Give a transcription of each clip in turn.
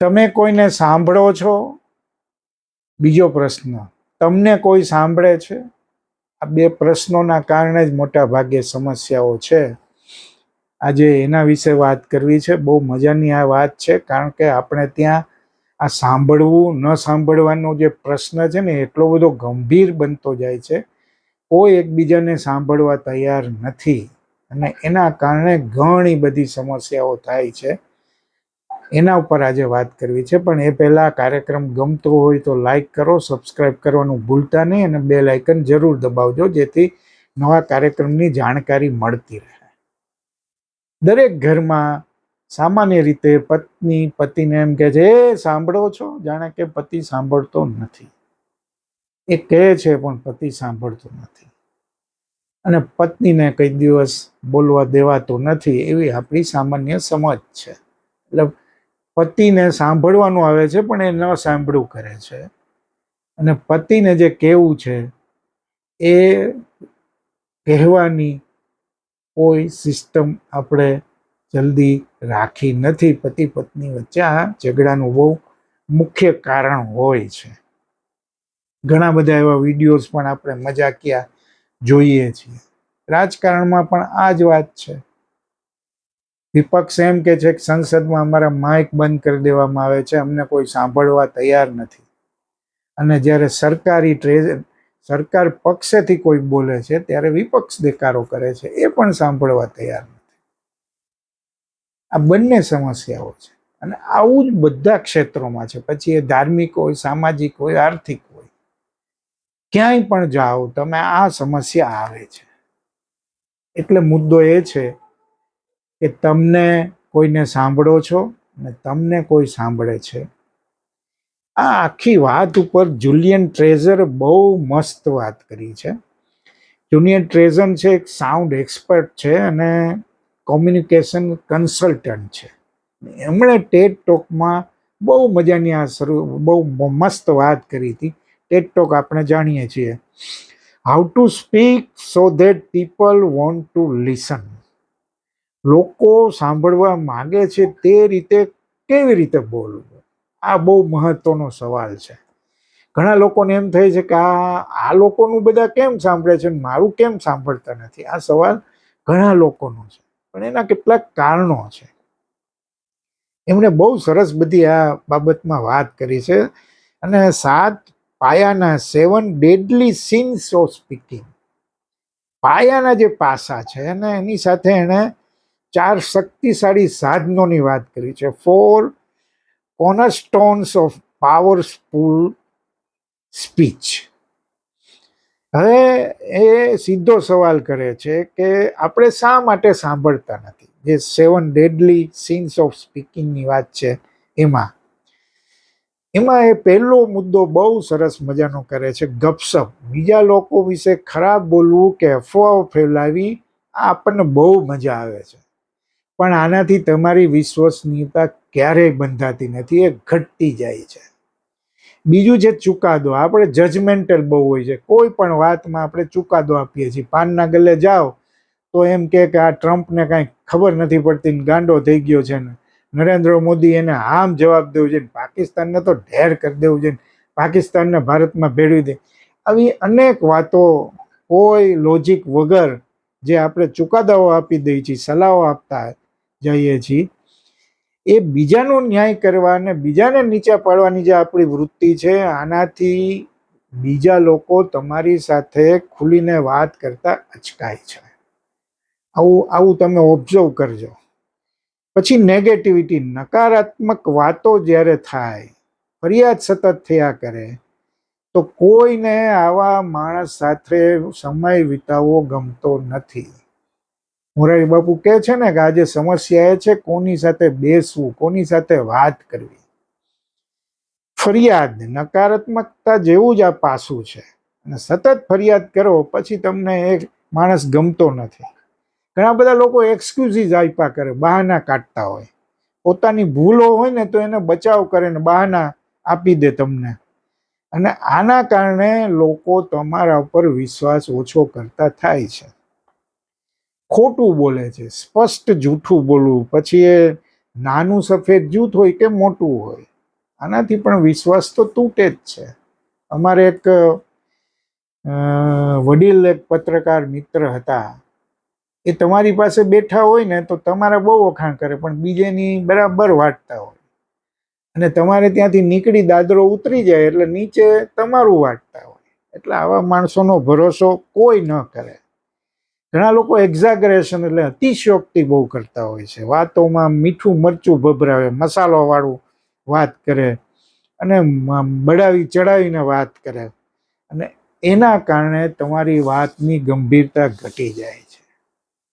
તમે કોઈને સાંભળો છો? બીજો પ્રશ્ન, તમને કોઈ સાંભળે છે? આ બે પ્રશ્નોના કારણે જ મોટા ભાગે સમસ્યાઓ છે. આજે એના વિશે વાત કરવી છે. બહુ મજાની આ વાત છે, કારણ કે આપણે ત્યાં આ સાંભળવું, ન સાંભળવાનો જે પ્રશ્ન છે ને, એટલો બધો ગંભીર બનતો જાય છે. કોઈ એકબીજાને સાંભળવા તૈયાર નથી. અને એના કારણે ઘણી બધી સમસ્યાઓ થાય છે. એના ઉપર આજે વાત કરવી છે. પણ એ પહેલા કાર્યક્રમ ગમતો હોય તો લાઈક કરો સબસ્ક્રાઈબ કરવાનું ભૂલતા નહીં અને બે લાઇકન જરૂર દબાવજો, જેથી નવા કાર્યક્રમની જાણકારી મળતી રહે. દરેક ઘરમાં સામાન્ય રીતે પત્ની, પતિને એમ કહે છે, એ, સાંભળો છો? જાણે કે પતિ સાંભળતો નથી. એ કહે છે, પણ પતિ સાંભળતો નથી. અને પત્નીને કઈ દિવસ બોલવા દેવાતો નથી, એવી આપણી સામાન્ય સમજ છે. એટલે પતિને સાંભળવાનું આવે છે, પણ એ ન સાંભળવું કરે છે. અને પતિને જે કહેવું છે, એ કહેવાની કોઈ સિસ્ટમ આપણે જલ્દી રાખી નથી. પતિ પત્ની વચ્ચે આ ઝઘડાનું બહુ મુખ્ય કારણ હોય છે. ઘણા બધા એવા વિડીયોઝ પણ આપણે મજાકિયા જોઈએ છીએ. રાજકારણમાં પણ આ જ વાત છે. વિપક્ષ એમ કે છે કે સંસદમાં અમારા માઇક બંધ કરી દેવામાં આવે છે, અમને કોઈ સાંભળવા તૈયાર નથી. અને જ્યારે સરકારી ટ્રેઝ, સરકાર પક્ષેથી કોઈ બોલે છે, ત્યારે વિપક્ષ દેકારો કરે છે, એ પણ સાંભળવા તૈયાર નથી. આ બંને સમસ્યાઓ છે. અને આવું જ બધા ક્ષેત્રોમાં છે. પછી એ ધાર્મિક હોય, સામાજિક હોય, આર્થિક હોય. ક્યાંય પણ જાઓ, તમે આ સમસ્યા આવે છે. એટલે મુદ્દો એ છે કે તમને કોઈને સાંભળો છો અને તમને કોઈ સાંભળે છે. આ આખી વાત ઉપર જુલિયન ટ્રેઝર બહુ મસ્ત વાત કરી છે. જુલિયન ટ્રેઝર છે એક સાઉન્ડ એક્સપર્ટ છે અને કોમ્યુનિકેશન કન્સલ્ટન્ટ છે. એમણે ટેટ ટોકમાં બહુ મજાની આ શરૂ, બહુ મસ્ત વાત કરી હતી. ટેટ ટોક આપણે જાણીએ છીએ. How to speak so that people want to listen લોકો સાંભળવા માંગે છે તે રીતે કેવી રીતે બોલવું? આ બહુ મહત્વનો સવાલ છે. ઘણા લોકોને એમ થાય છે કે આ આ લોકોનું બધા કેમ સાંભળે છે મારું કેમ સાંભળતા નથી? આ સવાલ ઘણા લોકોનો છે, પણ એના કેટલાક કારણો છે. એમણે બહુ સરસ બધી આ બાબતમાં વાત કરી છે અને સાત પાયાના seven deadly sins of speaking પાયાના જે પાસા છે અને એની સાથે એણે ચાર શક્તિશાળી સાધનોની વાત કરી છે. Four cornerstones of powerful speech હવે એ સીધો સવાલ કરે છે કે આપણે શા માટે સાંભળતા નથી? જે સેવન ડેડલી સીન્સ ઓફ સ્પીકિંગની વાત છે એમાં. એમાં એ પહેલો મુદ્દો બહુ સરસ મજાનો કરે છે. ગપસપ. બીજા લોકો વિશે ખરાબ બોલવું કે અફવાઓ ફેલાવી આ આપણને બહુ મજા આવે છે. પણ આનાથી તમારી વિશ્વસનીયતા ક્યારેય બંધાતી નથી, એ ઘટતી જાય છે. બીજું છે ચુકાદો. આપણે જજમેન્ટલ બહુ હોય છે. કોઈ પણ વાતમાં આપણે ચુકાદો આપીએ છીએ. પાનના ગલે જાઓ તો એમ કે આ ટ્રમ્પને કાંઈ ખબર નથી પડતી ગાંડો થઈ ગયો છે ને. નરેન્દ્ર મોદી એને આમ જવાબ દેવું છે પાકિસ્તાનને તો ઢેર કરી દેવું છે પાકિસ્તાનને ભારતમાં ભેળવી દે. આવી અનેક વાતો કોઈ લોજિક વગર જે આપણે ચુકાદાઓ આપી દઈએ છીએ, સલાહો આપતા જઈએ છીએ. એ બીજાનો ન્યાય કરવા અને બીજાને નીચે પાડવાની જે આપણી વૃત્તિ છે, આનાથી બીજા લોકો તમારી સાથે ખુલીને વાત કરતા અચકાય છે. આવું આવું તમે ઓબ્ઝર્વ કરજો. પછી નેગેટિવિટી નકારાત્મક વાતો જ્યારે થાય, ફરિયાદ સતત થયા કરે, તો કોઈને આવા માણસ સાથે સમય વિતાવવો ગમતો નથી. મોરારી બાપુ કહે છે ને કે આજે સમસ્યા એ છે કોની સાથે બેસવું, કોની સાથે વાત કરવી. ફરિયાદ, નકારાત્મકતા જેવું જ આ પાસું છે. અને સતત ફરિયાદ કરો, પછી તમને એક માણસ ગમતો નથી. ઘણા બધા લોકો એક્સક્યુઝિસ આપ્યા કરે, બહાના કાઢતા હોય. પોતાની ભૂલો હોય ને તો એને બચાવ કરે ને બહાના આપી દે તમને. અને આના કારણે લોકો તમારા ઉપર વિશ્વાસ ઓછો કરતા થાય છે. ખોટું બોલે છે, સ્પષ્ટ જૂઠું બોલવું, પછી એ નાનું સફેદ જૂથ હોય કે મોટું હોય, આનાથી પણ વિશ્વાસ તો તૂટે જ છે. અમારે એક વડીલ એક પત્રકાર મિત્ર હતા, એ તમારી પાસે બેઠા હોય ને તો તમારા બહુ વખાણ કરે, પણ બીજેની બરાબર વાટતા હોય. અને તમારે ત્યાંથી નીકળી દાદરો ઉતરી જાય એટલે નીચે તમારું વાટતા હોય. એટલે આવા માણસોનો ભરોસો કોઈ ન કરે. ઘણા લોકો એક્ઝાગરેશન એટલે અતિશયોક્તિ બહુ કરતા હોય છે. વાતોમાં મીઠું મરચું ભભરાવે મસાલો વાળું વાત કરે અને બળાવી ચડાવીને વાત કરે અને એના કારણે તમારી વાતની ગંભીરતા ઘટી જાય છે.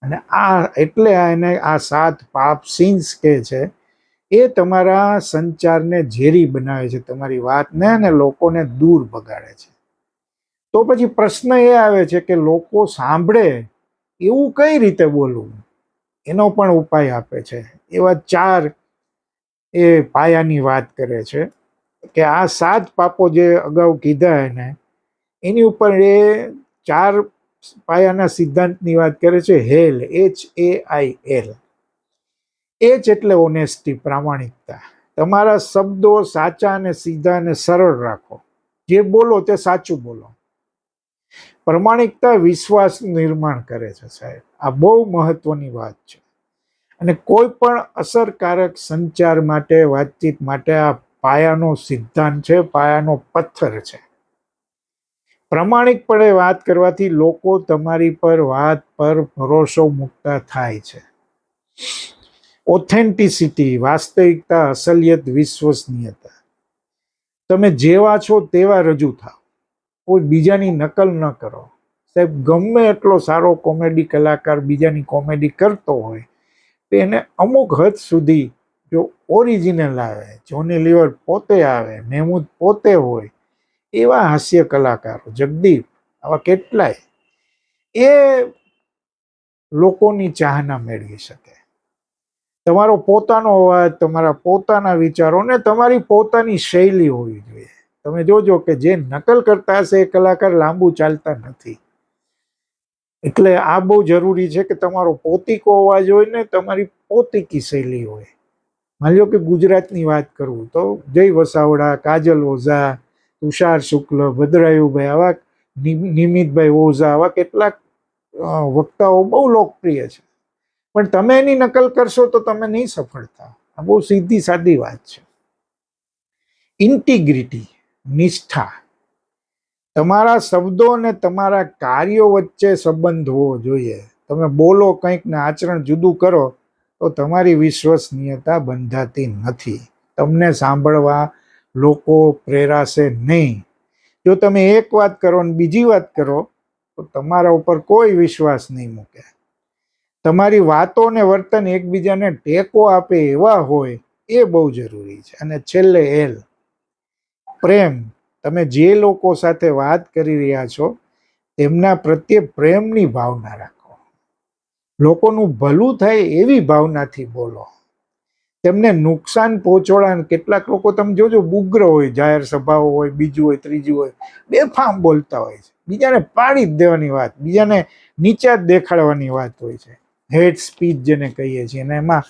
અને આ, એટલે આ એને આ સાત પાપ સિન્સ કે છે, એ તમારા સંચારને ઝેરી બનાવે છે, તમારી વાતને અને લોકોને દૂર ભગાડે છે. તો પછી પ્રશ્ન એ આવે છે કે લોકો સાંભળે એવું કઈ રીતે બોલવું? એનો પણ ઉપાય આપે છે. એવા ચાર એ પાયાની વાત કરે છે કે આ સાત પાપો જે અગાઉ કીધા એને, એની ઉપર એ ચાર પાયાના સિદ્ધાંતની વાત કરે છે, hail, H A I L. H એટલે ઓનેસ્ટી, પ્રામાણિકતા. તમારા શબ્દો સાચા અને સીધા અને સરળ રાખો. જે બોલો તે સાચું બોલો. પ્રમાણિકતા વિશ્વાસ નિર્માણ કરે છે સાહેબ. આ બહુ મહત્વની વાત છે. અને કોઈ પણ અસરકારક સંચાર માટે, વાતચીત માટે આ પાયાનો સિદ્ધાંત છે, પાયાનો પથ્થર છે. પ્રમાણિકપણે વાત કરવાથી લોકો તમારી પર વાત પર ભરોસો મૂકતા થાય છે. ઓથેન્ટિસિટી વાસ્તવિકતા, અસલિયત, વિશ્વસનીયતા. તમે જેવા છો તેવા રજૂ થાવ કોઈ બીજાની નકલ ન કરો. સાહેબ, ગમે એટલો સારો કોમેડી કલાકાર બીજાની કોમેડી કરતો હોય, તો એને અમુક હદ સુધી જો ઓરિજિનલ આવે, જોની લીવર પોતે આવે, મહેમૂદ પોતે હોય, એવા હાસ્ય કલાકારો, જગદીપ, આવા કેટલાય, એ લોકોની ચાહના મેળવી શકે. તમારો પોતાનો અવાજ, તમારા પોતાના વિચારો ને તમારી પોતાની શૈલી હોવી જોઈએ. તમે જોજો કે જે નકલ કરતા હશે એ કલાકાર લાંબુ ચાલતા નથી. એટલે આ બહુ જરૂરી છે કે તમારો પોતિકો અવાજ હોય ને તમારી પોતિકી શૈલી હોય. માની લો કે ગુજરાતની વાત કરું તો જય વસાવડા, કાજલ ઓઝા, તુષાર શુક્લ, ભદ્રાયુભાઈ આવા નિમિતભાઈ ઓઝા આવા કેટલાક વક્તાઓ બહુ લોકપ્રિય છે. પણ તમે એની નકલ કરશો તો તમે નહીં સફળ થાવ. આ બહુ સીધી સાદી વાત છે. ઇન્ટિગ્રિટી નિષ્ઠા. તમારા શબ્દો અને તમારા કાર્યો વચ્ચે સંબંધ હોવો જોઈએ. તમે બોલો કંઈક ને આચરણ જુદું કરો, તો તમારી વિશ્વસનીયતા બંધાતી નથી. તમને સાંભળવા લોકો પ્રેરાશે નહીં. જો તમે એક વાત કરો ને બીજી વાત કરો, તો તમારા ઉપર કોઈ વિશ્વાસ નહીં મૂકે. તમારી વાતો અને વર્તન એકબીજાને ટેકો આપે એવા હોય, એ બહુ જરૂરી છે. અને છેલ્લે એલ પ્રેમ. તમે જે લોકો સાથે વાત કરી રહ્યા છો, તેમના પ્રત્યે પ્રેમની ભાવના રાખો. લોકોનું ભલું થાય એવી ભાવનાથી બોલો. તેમને નુકસાન પહોંચાડવા કેટલાક લોકો તમે જોજો બુગ્ર હોય, જાહેર સભાઓ હોય, બીજું હોય, ત્રીજું હોય, બેફામ બોલતા હોય છે. બીજાને પાડી જ દેવાની વાત, બીજાને નીચા જ દેખાડવાની વાત હોય છે. હેડ સ્પીચ જેને કહીએ છીએ. અને એમાં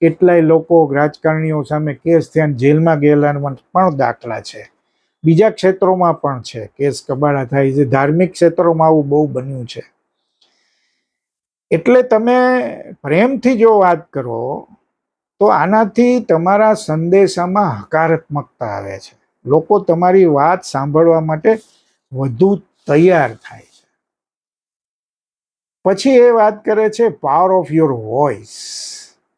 કેટલાય લોકો રાજકારણીઓ સામે કેસ થયા જેલમાં ગયેલા પણ દાખલા છે. બીજા ક્ષેત્રોમાં પણ છે. કેસ કબાડા થાય છે. ધાર્મિક ક્ષેત્રોમાં આવું બહુ બન્યું છે. એટલે તમે પ્રેમથી જો વાત કરો, તો આનાથી તમારા સંદેશામાં હકારાત્મકતા આવે છે. લોકો તમારી વાત સાંભળવા માટે વધુ તૈયાર થાય છે. પછી એ વાત કરે છે પાવર ઓફ યોર વોઇસ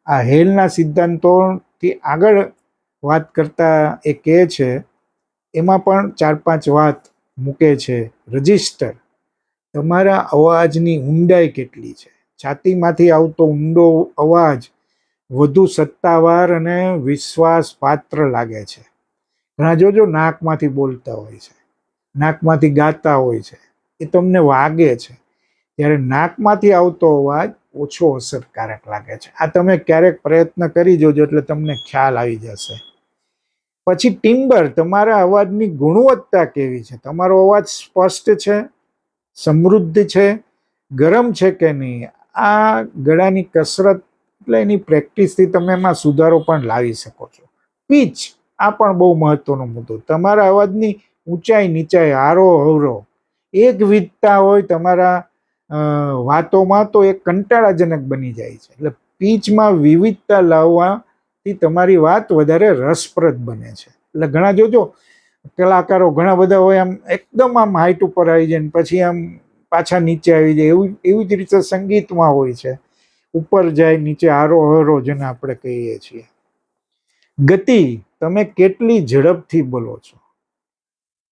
આ હેલના સિદ્ધાંતોથી આગળ વાત કરતા એ કહે છે એમાં પણ ચાર પાંચ વાત મૂકે છે. રજિસ્ટર. તમારા અવાજની ઊંડાઈ કેટલી છે? છાતીમાંથી આવતો ઊંડો અવાજ વધુ સત્તાવાર અને વિશ્વાસપાત્ર લાગે છે. ઘણા જોજો નાકમાંથી બોલતા હોય છે. નાકમાંથી ગાતા હોય છે. એ તમને વાગે છે. ત્યારે નાકમાંથી આવતો અવાજ ઓછો અસરકારક લાગે છે. આ તમે ક્યારેક પ્રયત્ન કરી જોજો એટલે તમને ખ્યાલ આવી જશે. પછી ટિમ્બર, તમારા અવાજની ગુણવત્તા કેવી છે? તમારો અવાજ સ્પષ્ટ છે? સમૃદ્ધ છે? ગરમ છે કે નહીં? આ ગળાની કસરત એટલે એની પ્રેક્ટિસથી તમે એમાં સુધારો પણ લાવી શકો છો. પીચ, આ પણ બહુ મહત્વનો મુદ્દો. તમારા અવાજની ઊંચાઈ, નીચાઈ આરો અવરો એક વિધતા હોય તમારા વાતોમાં તો એ કંટાળાજનક બની જાય છે. એટલે પીચમાં વિવિધતા લાવવાથી તમારી વાત વધારે રસપ્રદ બને છે. એટલે ઘણા જોજો કલાકારો ઘણા બધા હોય આમ એકદમ આમ હાઇટ ઉપર આવી જાય પછી આમ પાછા નીચે આવી જાય એવું, એવી જ રીતે સંગીતમાં હોય છે. ઉપર જાય, નીચે આરો હરો જેને આપણે કહીએ છીએ. ગતિ, તમે કેટલી ઝડપથી બોલો છો?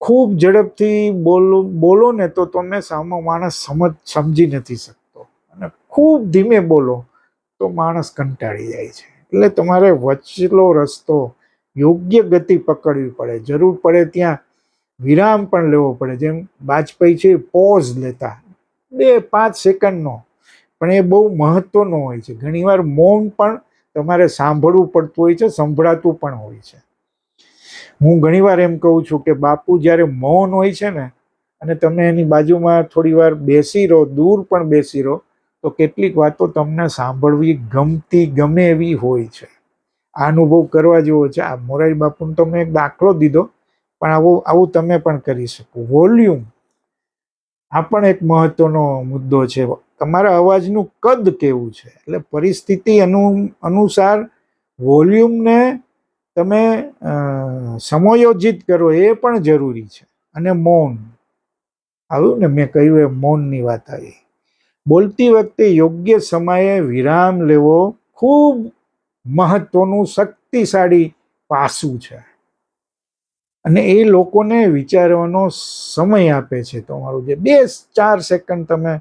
ખૂબ ઝડપથી બોલો બોલો ને તો તમે સામો માણસ સમજ, સમજી નથી શકતો. અને ખૂબ ધીમે બોલો તો માણસ કંટાળી જાય છે. એટલે તમારે વચલો રસ્તો, યોગ્ય ગતિ પકડવી પડે. જરૂર પડે ત્યાં વિરામ પણ લેવો પડે. જેમ વાજપેયી છે, પોઝ લેતા. બે, પાંચ સેકન્ડનો. પણ એ બહુ મહત્વનો હોય છે. ઘણીવાર મૌન પણ તમારે સાંભળવું પડતું હોય છે, સંભળાતું પણ હોય છે. હું ઘણીવાર એમ કહું છું કે બાપુ જ્યારે મૌન હોય છે ને, અને તમે એની બાજુમાં થોડી વાર બેસી રહો, દૂર પણ બેસી રહો તો કેટલીક વાતો તમને સાંભળવી ગમતી ગમે એવી હોય છે. આ અનુભવ કરવા જેવો છે. આ મોરારી બાપુનો તો મેં એક દાખલો દીધો, પણ આવું આવું તમે પણ કરી શકો. વોલ્યુમ આ પણ એક મહત્વનો મુદ્દો છે. તમારા અવાજનું કદ કેવું છે? એટલે પરિસ્થિતિ અનુ, અનુસાર વોલ્યુમને તમે સમયોજિત કરો એ પણ જરૂરી છે. અને મૌન. આવ્યું ને મેં કહ્યું એ મૌનની વાત આવી. બોલતી વખતે યોગ્ય સમયે વિરામ લેવો ખૂબ મહત્વનું શક્તિશાળી પાસું છે. અને એ લોકોને વિચારવાનો સમય આપે છે તમારું. જે બે ચાર સેકન્ડ તમે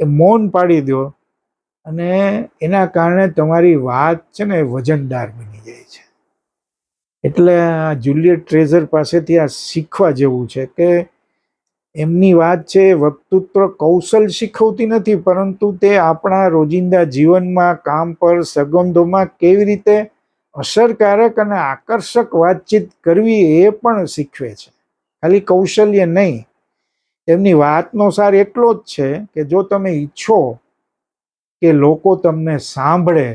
એ મૌન પાડી દો અને એના કારણે તમારી વાત છે ને વજનદાર બની જાય છે. એટલે આ જુલિયટ ટ્રેઝર પાસેથી આ શીખવા જેવું છે કે એમની વાત છે, વક્તૃત્વ કૌશલ શીખવતી નથી, પરંતુ તે આપણા રોજિંદા જીવનમાં કામ પર સંબંધોમાં કેવી રીતે અસરકારક અને આકર્ષક વાતચીત કરવી એ પણ શીખવે છે. ખાલી કૌશલ્ય નહીં, એમની વાતનો સાર એટલો જ છે કે જો તમે ઈચ્છો કે લોકો તમને સાંભળે,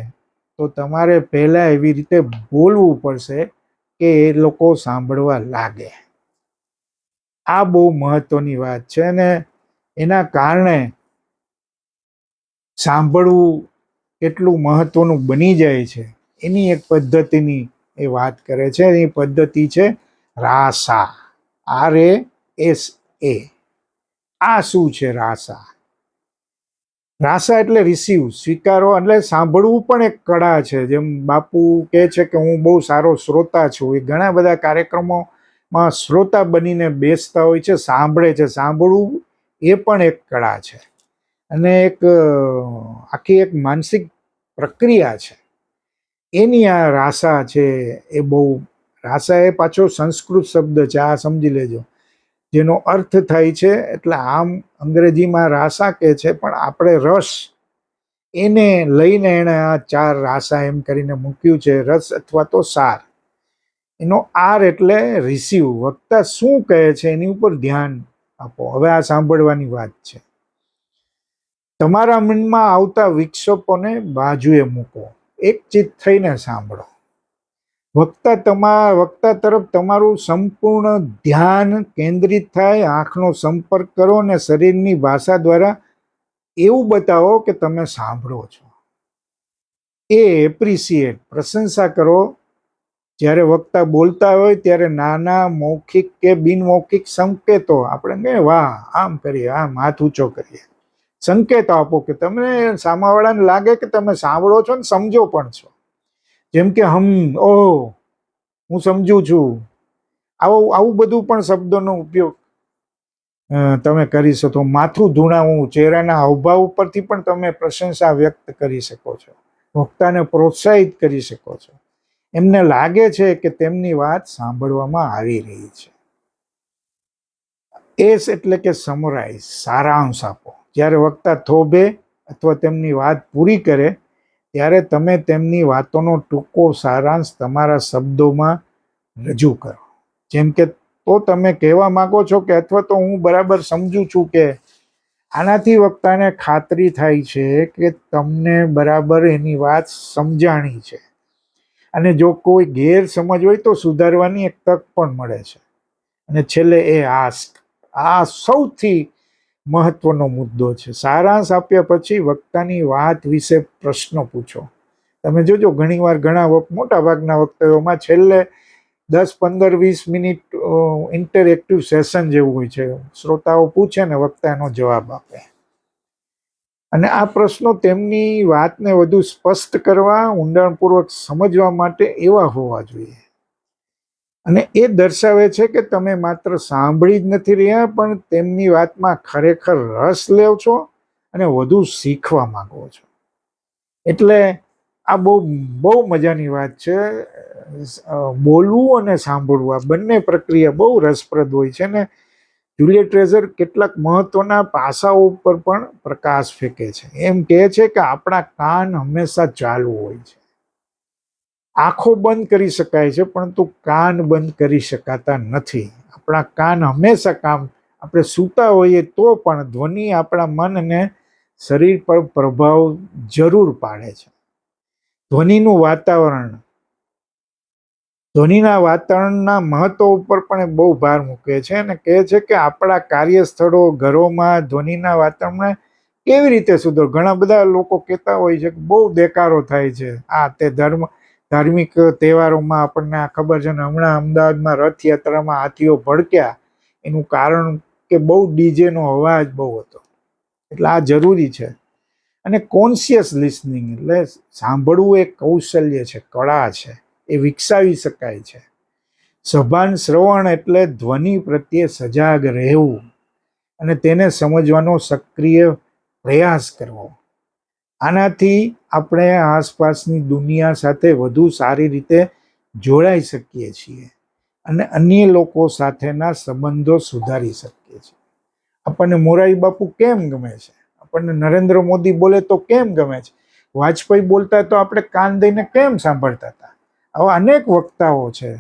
તો તમારે પહેલાં એવી રીતે બોલવું પડશે કે એ લોકો સાંભળવા લાગે. આ બહુ મહત્વની વાત છે અને એના કારણે સાંભળવું કેટલું મહત્વનું બની જાય છે. એની એક પદ્ધતિની એ વાત કરે છે. એની પદ્ધતિ છે રાસા. આર એ એસ એ આ શું છે રાસા? રાસા એટલે રિસીવ સ્વીકારો એટલે સાંભળવું પણ એક કળા છે. જેમ બાપુ કહે છે કે હું બહુ સારો શ્રોતા છું. એ ઘણા બધા કાર્યક્રમોમાં શ્રોતા બનીને બેસતા હોય છે, સાંભળે છે. સાંભળવું એ પણ એક કળા છે અને એક આખી એક માનસિક પ્રક્રિયા છે. એની આ રાસા છે એ બહુ, રાસા એ પાછો સંસ્કૃત શબ્દ છે, આ સમજી લેજો. જેનો અર્થ થાય છે, એટલે આમ અંગ્રેજીમાં રાસા કહે છે, પણ આપણે રસ એને લઈને એણે આ ચાર રાસા એમ કરીને મૂક્યું છે, રસ અથવા તો સાર. એનો આર એટલે રિસીવ વક્તા શું કહે છે એની ઉપર ધ્યાન આપો. હવે આ સાંભળવાની વાત છે. તમારા મનમાં આવતા વિક્ષેપોને બાજુએ મૂકો. એક ચિત્ત થઈને સાંભળો. વક્તા તમા, વક્તા તરફ તમારું સંપૂર્ણ ધ્યાન કેન્દ્રિત થાય. આંખનો સંપર્ક કરો અને શરીરની ભાષા દ્વારા એવું બતાવો કે તમે સાંભળો છો. એ એપ્રિસિએટ પ્રશંસા કરો. જ્યારે વક્તા બોલતા હોય ત્યારે નાના મૌખિક કે બિનમૌખિક સંકેતો આપણે કહીએ, વાહ, આમ કરીએ, આમ હાથ ઊંચો કરીએ. સંકેત આપો કે તમને સામાવાળાને લાગે કે તમે સાંભળો છો ને સમજો પણ છો. જેમ કે, હમ, ઓહ, હું સમજુ છું. આવો, આવું બધું પણ શબ્દોનો ઉપયોગ તમે કરી શકો. માથું ધૂણાવવું ચહેરાના હાવભાવ ઉપરથી પણ તમે પ્રશંસા વ્યક્ત કરી શકો છો. વક્તાને પ્રોત્સાહિત કરી શકો છો. એમને લાગે છે કે તેમની વાત સાંભળવામાં આવી રહી છે. એસ એટલે કે સમરાઈઝ સારાંશ આપો. જ્યારે વક્તા થોભે અથવા તેમની વાત પૂરી કરે, ત્યારે તમે તેમની વાતોનો ટૂંકો સારાંશ તમારા શબ્દોમાં રજૂ કરો. જેમ કે, તો તમે કહેવા માંગો છો કે અથવા તો હું બરાબર સમજુ છું કે આનાથી વક્તાને ખાતરી થાય છે કે તમને બરાબર એની વાત સમજાણી છે. અને જો કોઈ ગેરસમજ હોય તો સુધારવાની એક તક પણ મળે છે. અને છેલ્લે એ આસ્ક. આ સૌથી મહત્વનો મુદ્દો છે. સારાંશ આપ્યા પછી વક્તાની વાત વિશે પ્રશ્નો પૂછો. તમે જોજો, ઘણીવાર ઘણા વખત મોટા ભાગના વક્તવ્યોમાં છેલ્લે દસ, પંદર, વીસ મિનિટ ઇન્ટરેક્ટિવ સેશન જેવું હોય છે. શ્રોતાઓ પૂછે ને વક્તા એનો જવાબ આપે. અને આ પ્રશ્નો તેમની વાતને વધુ સ્પષ્ટ કરવા, ઊંડાણપૂર્વક સમજવા માટે એવા હોવા જોઈએ. અને એ દર્શાવે છે કે તમે માત્ર સાંભળી જ નથી રહ્યા, પણ તેમની વાતમાં ખરેખર રસ લેવ છો અને વધુ શીખવા માંગો છો. એટલે આ બહુ બહુ મજાની વાત છે. બોલવું અને સાંભળવું, આ બંને પ્રક્રિયા બહુ રસપ્રદ હોય છે ને જુલિયટ ટ્રેઝર કેટલાક મહત્વના પાસાઓ ઉપર પણ પ્રકાશ ફેંકે છે. એમ કહે છે કે આપણા કાન હંમેશા ચાલુ હોય છે. આંખો બંધ કરી શકાય છે, પરંતુ કાન બંધ કરી શકાતા નથી. આપણા કાન હંમેશા કામ આપણે સૂતા હોઈએ તો પણ ધ્વનિ આપણા મન અને શરીર પર પ્રભાવ જરૂર પાડે છે. ધ્વનિનું વાતાવરણ ધ્વનિના વાતાવરણના મહત્વ ઉપર પણ એ બહુ ભાર મૂકે છે અને કહે છે કે આપણા કાર્યસ્થળો, ઘરોમાં ધ્વનિના વાતાવરણને કેવી રીતે સુધરો? ઘણા બધા લોકો કહેતા હોય છે કે બહુ દેકારો થાય છે. આ તે ધર્મ, ધાર્મિક તહેવારોમાં આપણને આ ખબર છે ને હમણાં અમદાવાદમાં રથયાત્રામાં હાથીઓ ભડક્યા. એનું કારણ કે બહુ ડીજેનો અવાજ બહુ હતો. એટલે આ જરૂરી છે. અને કોન્શિયસ લિસનિંગ એટલે સાંભળવું એક કૌશલ્ય છે, કળા છે. એ વિકસાવી શકાય છે. સભાન શ્રવણ એટલે ધ્વનિ પ્રત્યે સજાગ રહેવું અને તેને સમજવાનો સક્રિય પ્રયાસ કરવો. આનાથી આપણે આસપાસની દુનિયા સાથે વધુ સારી રીતે જોડાઈ શકીએ છીએ અને અન્ય લોકો સાથેના સંબંધો સુધારી શકીએ છીએ. આપણને મોરારી બાપુ કેમ ગમે છે? આપણને નરેન્દ્ર મોદી બોલે તો કેમ ગમે છે? વાજપેયી બોલતા તો આપણે કાન દઈને કેમ સાંભળતા હતા? આવા અનેક વક્તાઓ છે.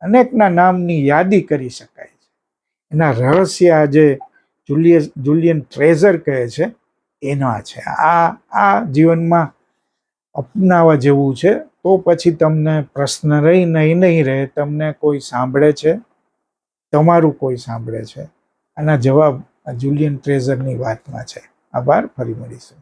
અનેકના નામની યાદી કરી શકાય છે. એના રહસ્ય આજે જુલિયસ, જુલિયન ટ્રેઝર કહે છે, એના છે. આ આ જીવનમાં અપનાવવા જેવું છે, તો પછી તમને પ્રશ્ન રહી નહીં નહીં રહે, તમને કોઈ સાંભળે છે? તમારું કોઈ સાંભળે છે? આના જવાબ આ જુલિયન ટ્રેઝરની વાતમાં છે. આભાર, ફરી મળીશું.